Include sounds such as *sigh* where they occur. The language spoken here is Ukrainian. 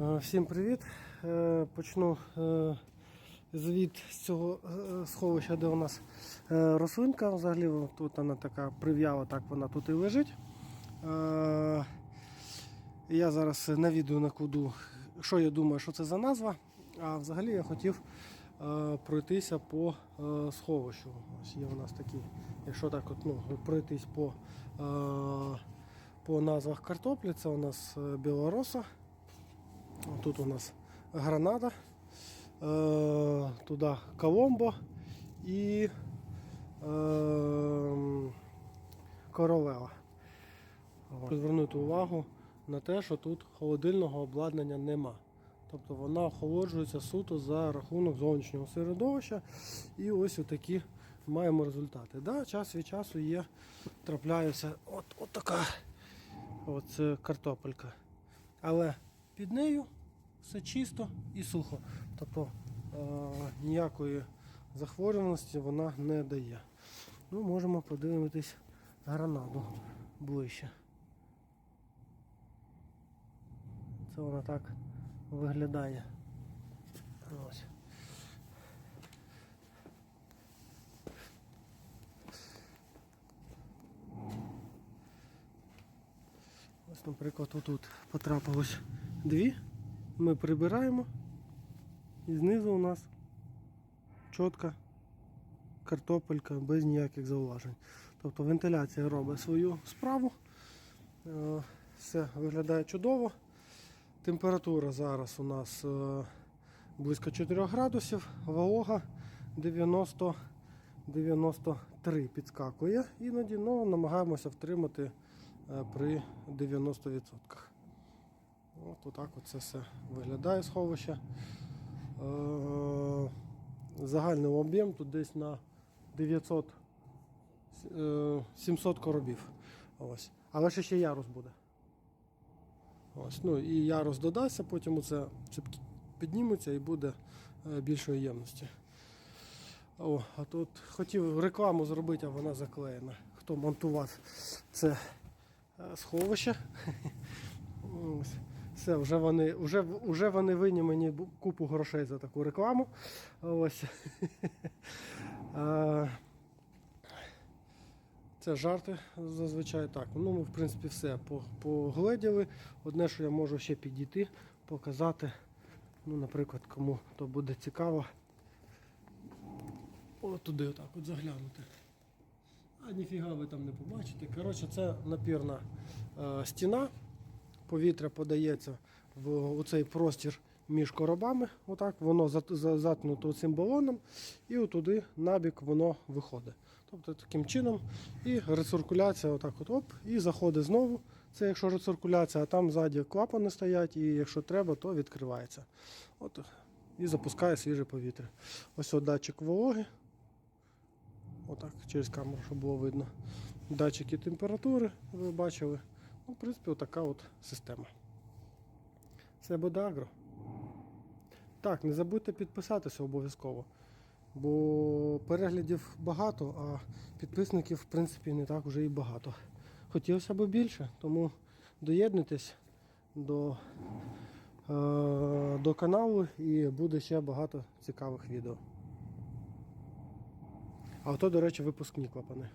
Е, Всім привіт! Е, Почну е, звіт з цього сховища, де у нас рослинка. Взагалі тут вона така прив'яла, так вона тут і лежить. Я зараз на куду, що я думаю, що це за назва. А взагалі я хотів пройтися по сховищу. Ось є у нас такі, якщо так от, ну, пройтись по, по назвах картоплі, це у нас білороса. Тут у нас гранада, е, туди Коломбо і е, королева. Звернути увагу на те, що тут холодильного обладнання нема. Тобто вона охолоджується суто за рахунок зовнішнього середовища. І ось отакі маємо результати. Да, час від часу є, трапляється от, от така от, картопелька. Але під нею все чисто і сухо. Тобто е, ніякої захворюваності вона не дає. Ну, можемо подивитись гранаду ближче. Це вона так виглядає. Ось. Ось, наприклад, отут потрапилось дві. Ми прибираємо. І знизу у нас чітка картопелька без ніяких зауважень. Тобто вентиляція робить свою справу. Е, Все виглядає чудово. Температура зараз у нас е, близько 4 градусів, волога 90 93 підскакує іноді, але намагаємося втримати е, при 90%. От отак от це все виглядає сховище. Е, Загальний об'єм тут десь на 900 е, 700 коробів. Ось. Але ще ще ярус буде. Ось. Ну, і ярус додасться, потім це підніметься і буде е, більшої ємності. О, а тут хотів рекламу зробити, а вона заклеєна. Хто монтував це е, сховище. *laughs* Ось. Все, вже вони, вже, вже вони винні мені купу грошей за таку рекламу. Ось. *laughs* Це жарти зазвичай так. Ну, ми, в принципі, все погледіли. Одне, що я можу ще підійти, показати. Ну, наприклад, кому то буде цікаво. От туди отак от заглянути. А ніфіга ви там не побачите. Коротше, це напірна е, стіна. Повітря подається в цей простір між коробами. Отак, воно зат- за- заткнуто цим балоном, і отуди набік воно виходить. Тобто таким чином і рециркуляція, отак от оп, і заходить знову. Це якщо рециркуляція, а там ззаді клапани стоять, і якщо треба, то відкривається. От, і запускає свіже повітря. Ось от датчик вологи. Отак, через камеру, щоб було видно. Датчики температури, ви бачили. Ну, в принципі, отака от система. Це буде агро. Так, не забудьте підписатися обов'язково. Бо переглядів багато, а підписників, в принципі, не так вже і багато. Хотілося б більше, тому доєднуйтесь до, е, до каналу і буде ще багато цікавих відео. А ото, до речі, випускні клапани.